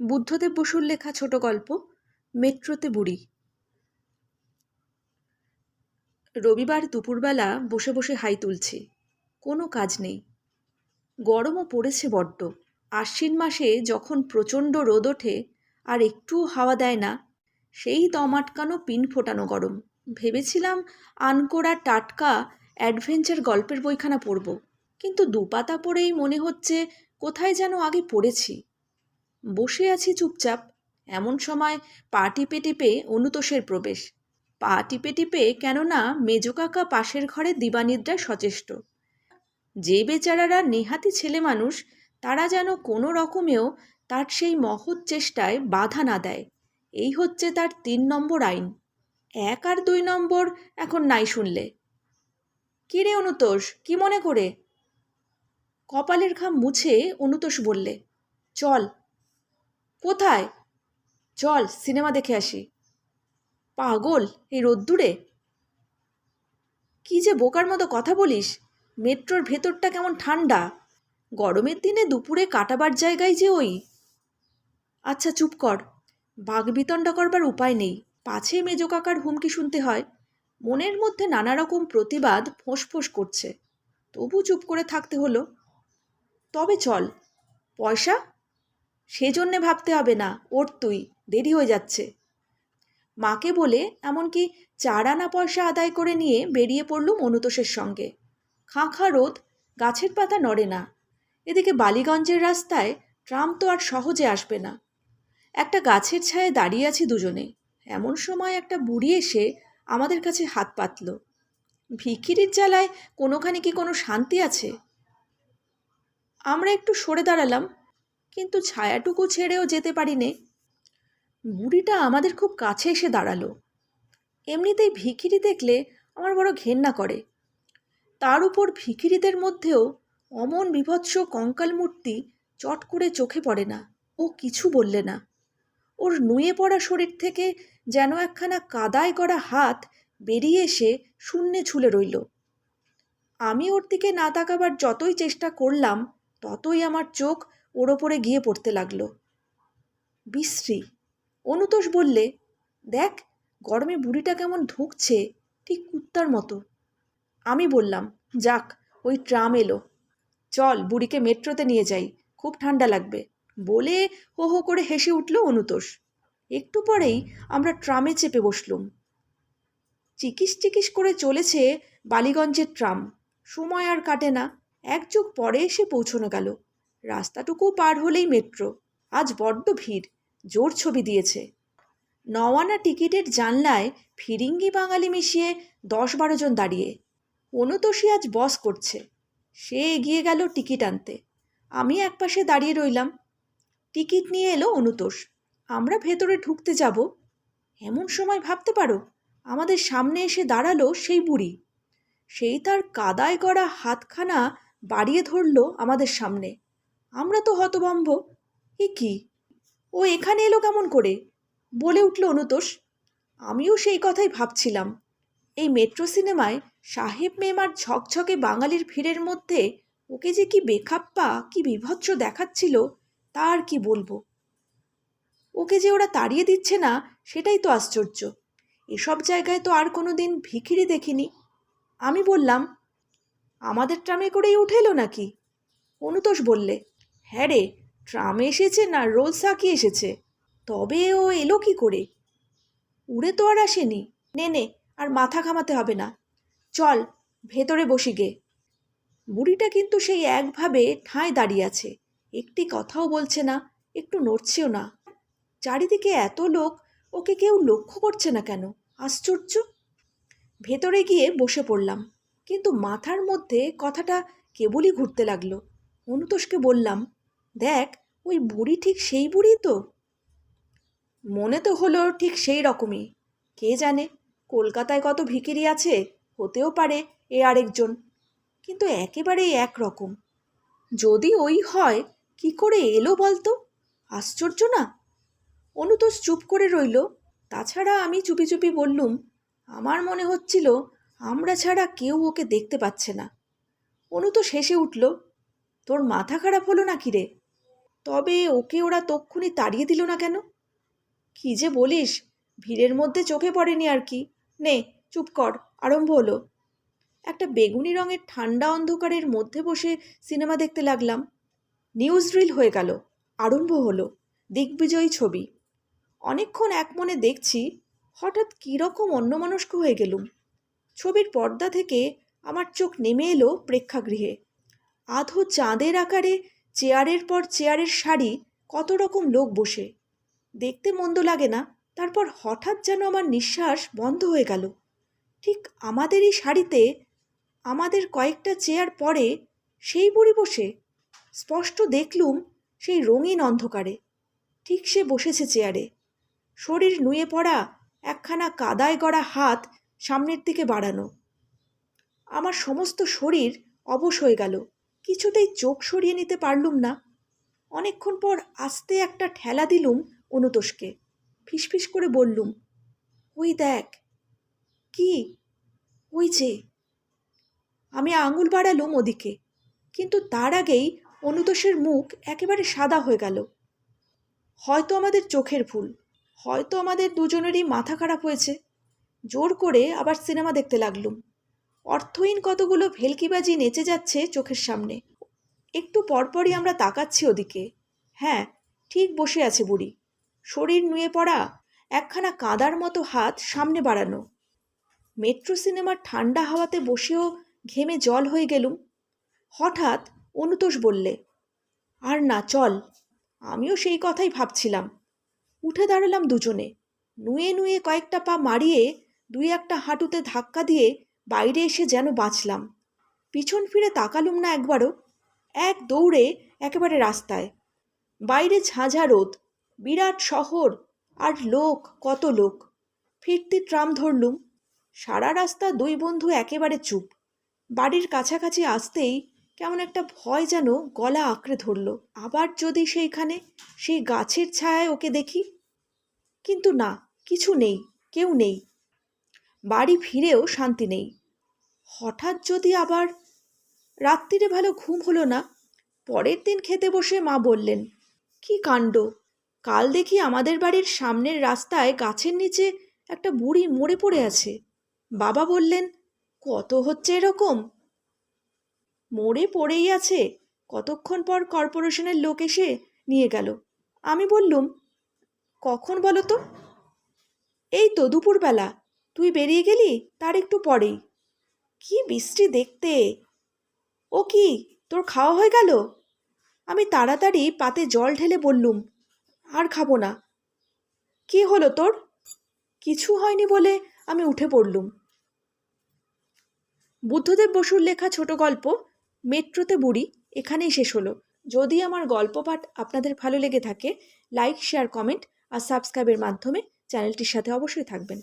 বুদ্ধদেব বসুর লেখা ছোট গল্প, মেট্রোতে বুড়ি। রবিবার দুপুরবেলা বসে বসে হাই তুলছি। কোনো কাজ নেই। গরমও পড়েছে বড্ড। আশ্বিন মাসে যখন প্রচণ্ড রোদ ওঠে আর একটুও হাওয়া দেয় না, সেই দম আটকানো পিন ফোটানো গরম। ভেবেছিলাম আনকোরা টাটকা অ্যাডভেঞ্চার গল্পের বইখানা পড়ব, কিন্তু দুপাতা পড়েই মনে হচ্ছে কোথায় যেন আগে পড়েছি। বসে আছি চুপচাপ। এমন সময় পা টিপে টিপে অনুতোষের প্রবেশ। পা টিপে টিপে কেননা মেজো কাকা পাশের ঘরে দিবানিদ্রায় সচেষ্ট। যে বেচারারা নেহাতি ছেলে মানুষ, তারা যেন কোনো রকমেও তার সেই মহৎ চেষ্টায় বাধা না দেয়। এই হচ্ছে তার তিন নম্বর আইন। এক আর দুই নম্বর এখন নাই শুনলে। কী রে অনুতোষ, কি মনে করে? কপালের ঘাম মুছে অনুতোষ বললে, চল কোথায়? চল, সিনেমা দেখে আসি। পাগল, এই রোদ্দুরে? কি যে বোকার মতো কথা বলিস। মেট্রোর ভেতরটা কেমন ঠান্ডা। গরমের দিনে দুপুরে কাটাবার জায়গায় যে ওই। আচ্ছা চুপ কর। বাঘবিতণ্ডা করবার উপায় নেই। পাছে মেজো কাকার হুমকি শুনতে হয়। মনের মধ্যে নানা রকম প্রতিবাদ ফোঁস করছে। তবু চুপ করে থাকতে হলো। তবে চল, পয়সা সেজন্যে ভাবতে হবে না, ওর তুই, দেরি হয়ে যাচ্ছে। মাকে বলে এমনকি চার আনা পয়সা আদায় করে নিয়ে বেরিয়ে পড়লুম অনুতোষের সঙ্গে। খাঁ খাঁ রোদ, গাছের পাতা নড়ে না। এদিকে বালিগঞ্জের রাস্তায় ট্রাম তো আর সহজে আসবে না। একটা গাছের ছায়ে দাঁড়িয়ে আছি দুজনে। এমন সময় একটা বুড়ি এসে আমাদের কাছে হাত পাতল। ভিখিরির জ্বালায় কোনোখানে কি কোনো শান্তি আছে? আমরা একটু সরে দাঁড়ালাম কিন্তু ছায়াটুকু ছেড়েও যেতে পারি নে বুড়িটা আমাদের খুব কাছে এসে দাঁড়াল। এমনিতেই ভিখিরি দেখলে আমার বড় ঘেন্না করে। তার উপর ভিখিরিদের মধ্যেও অমন বিভৎস কঙ্কাল মূর্তি চট করে চোখে পড়ে না। ও কিছু বললে না। ওর নুয়ে পড়া শরীর থেকে যেন একখানা কাদায় করা হাত বেরিয়ে এসে শূন্যে ছুলে রইল। আমি ওর দিকে না তাকাবার যতই চেষ্টা করলাম, ততই আমার চোখ ওর ওপরে গিয়ে পড়তে লাগল। বিশ্রী, অনুতোষ বললে, দেখ, গরমে বুড়িটা কেমন ধুঁকছে, ঠিক কুত্তার মতো। আমি বললাম, যাক, ওই ট্রাম এলো। চল, বুড়িকে মেট্রোতে নিয়ে যাই, খুব ঠান্ডা লাগবে। বলে হো হো করে হেসে উঠল অনুতোষ। একটু পরেই আমরা ট্রামে চেপে বসলুম। চিকিস চিকিস করে চলেছে বালিগঞ্জের ট্রাম। সময় আর কাটে না, এক যুগ পরে এসে পৌঁছনো গেল। রাস্তাটুকু পার হলেই মেট্রো। আজ বড্ড ভিড়, জোর ছবি দিয়েছে। নওয়ানা টিকিটের জানলায় ফিরিঙ্গি বাঙালি মিশিয়ে দশ বারো জন দাঁড়িয়ে। অনুতোষী আজ বস করছে। সে এগিয়ে গেল টিকিট আনতে। আমি একপাশে দাঁড়িয়ে রইলাম। টিকিট নিয়ে এলো অনুতোষ। আমরা ভেতরে ঢুকতে যাব। এমন সময় ভাবতে পারো, আমাদের সামনে এসে দাঁড়াল সেই বুড়ি। সেই তার কাদায় করা হাতখানা বাড়িয়ে ধরল আমাদের সামনে। আমরা তো হতবম্ব এ কি? ও এখানে এলো কেমন করে? বলে উঠল অনুতোষ। আমিও সেই কথাই ভাবছিলাম। এই মেট্রো সিনেমায় সাহেব মেমার ঝকঝকে বাঙালির ভিড়ের মধ্যে ওকে যে কি বেখাপ্পা, কি বিভৎস দেখাচ্ছিল তার কি বলব? ওকে যে ওরা তাড়িয়ে দিচ্ছে না, সেটাই তো আশ্চর্য। এসব জায়গায় তো আর কোনো দিন ভিখিরি দেখিনি। আমি বললাম, আমাদের ট্রামে করেই উঠে এলো নাকি? অনুতোষ বললে হ্যাঁ রে, ট্রামে এসেছে না রোল সাকি এসেছে? তবে ও এলো কি করে? উড়ে তো আর আসেনি। নে নে, আর মাথা ঘামাতে হবে না। চল, ভেতরে বসি গে। বুড়িটা কিন্তু সেই একভাবে ঠাঁই দাঁড়িয়ে আছে। একটি কথাও বলছে না, একটু নড়ছেও না। চারিদিকে এত লোক, ওকে কেউ লক্ষ্য করছে না কেন? আশ্চর্য। ভেতরে গিয়ে বসে পড়লাম। কিন্তু মাথার মধ্যে কথাটা কেবলই ঘুরতে লাগল। অনুতোষকে বললাম দেখ, ওই বুড়ি ঠিক সেই বুড়ি তো। মনে তো হলো ঠিক সেই রকমই। কে জানে, কলকাতায় কত ভিকিরি আছে, হতেও পারে এ আরেকজন। কিন্তু একেবারেই একরকম। যদি ওই হয়, কি করে এলো বলতো? আশ্চর্য না? অনুতোষ চুপ করে রইল। তাছাড়া আমি চুপি চুপি বললুম, আমার মনে হচ্ছিল আমরা ছাড়া কেউ ওকে দেখতে পাচ্ছে না। অনুতোষ হেসে উঠল, তোর মাথা খারাপ হলো নাকি রে? তবে ওকে ওরা তক্ষুনি তাড়িয়ে দিল না কেন? কি যে বলিস, ভিড়ের মধ্যে চোখে পড়েনি আর কি। নে, চুপ কর, আরম্ভ হলো। একটা বেগুনি রঙের ঠান্ডা অন্ধকারের মধ্যে বসে সিনেমা দেখতে লাগলাম। নিউজ রিল হয়ে গেল, আরম্ভ হলো, দিগ্বিজয়ী ছবি। অনেকক্ষণ এক মনে দেখছি, হঠাৎ কীরকম অন্যমনস্ক হয়ে গেলুম। ছবির পর্দা থেকে আমার চোখ নেমে এলো প্রেক্ষাগৃহে। আধো চাঁদের আকারে চেয়ারের পর চেয়ারের সারি কত রকম লোক বসে। দেখতে মন্দ লাগে না, তারপর হঠাৎ যেন আমার নিঃশ্বাস বন্ধ হয়ে গেল। ঠিক আমাদেরই শাড়িতে আমাদের কয়েকটা চেয়ার পরে সেই বুড়ি বসে। স্পষ্ট দেখলুম সেই রঙিন অন্ধকারে। ঠিক সে বসেছে চেয়ারে। শরীর নুয়ে পড়া, একখানা কাদায় গড়া হাত সামনের দিকে বাড়ানো। আমার সমস্ত শরীর অবশ হয়ে গেল। কিছুতেই চোখ সরিয়ে নিতে পারলুম না। অনেকক্ষণ পর আস্তে একটা ঠেলা দিলুম অনুতোষকে। ফিসফিস করে বললুম, ওই দেখ, কি? ওই যে। আমি আঙুল বাড়ালুম ওদিকে, কিন্তু তার আগেই অনুতোষের মুখ একেবারে সাদা হয়ে গেল। হয়তো আমাদের চোখের ভুল, হয়তো আমাদের দুজনেরই মাথা খারাপ হয়েছে। জোর করে আবার সিনেমা দেখতে লাগলুম। অর্থহীন কতগুলো ভেলকিবাজি নেচে যাচ্ছে চোখের সামনে। একটু পরপরই আমরা তাকাচ্ছি ওদিকে। হ্যাঁ ঠিক বসে আছে বুড়ি। শরীর নুয়ে পড়া, একখানা কাদার মতো হাত সামনে বাড়ানো। মেট্রো সিনেমার ঠান্ডা হাওয়াতে বসেও ঘেমে জল হয়ে গেলুম। হঠাৎ অনুতোষ বললে, আর না, চল। আমিও সেই কথাই ভাবছিলাম। উঠে দাঁড়ালাম দুজনে। নুয়ে নুয়ে কয়েকটা পা মারিয়ে দুই একটা হাঁটুতে ধাক্কা দিয়ে বাইরে এসে যেন বাঁচলাম। পিছন ফিরে তাকালুম না একবারও। এক দৌড়ে একেবারে রাস্তায়। বাইরে ঝাঁঝা রোদ। বিরাট শহর। আর লোক, কত লোক। ফিরতি ট্রাম ধরলুম। সারা রাস্তা দুই বন্ধু একেবারে চুপ। বাড়ির কাছাকাছি আসতেই কেমন একটা ভয় যেন গলা আঁকড়ে ধরল। আবার যদি সেইখানে সেই গাছের ছায়ায় ওকে দেখি? কিন্তু না, কিছু নেই, কেউ নেই। বাড়ি ফিরেও শান্তি নেই। হঠাৎ যদি আবার রাত্রিরে ভালো ঘুম হলো না, পরের দিন খেতে বসে মা বললেন, কি কাণ্ড? কাল দেখি আমাদের বাড়ির সামনের রাস্তায় গাছের নিচে একটা বুড়ি মরে পড়ে আছে। বাবা বললেন, কত হচ্ছে এরকম? মরে পড়েই আছে, কতক্ষণ পর কর্পোরেশনের লোক এসে নিয়ে গেল। আমি বললুম, কখন বলো তো? এই তো দুপুরবেলা তুই বেরিয়ে গেলি? তার একটু পরেই। কি বৃষ্টি দেখতে। ও কি, তোর খাওয়া হয়ে গেল? আমি তাড়াতাড়ি পাতে জল ঢেলে বললুম, আর খাব না। কি হলো তোর? কিছু হয়নি বলে আমি উঠে পড়লুম। বুদ্ধদেব বসুর লেখা ছোট গল্প, মেট্রোতে বুড়ি, এখানেই শেষ হলো। যদি আমার গল্প পাঠ আপনাদের ভালো লেগে থাকে, লাইক, শেয়ার, কমেন্ট আর সাবস্ক্রাইবের মাধ্যমে চ্যানেলটির সাথে অবশ্যই থাকবেন।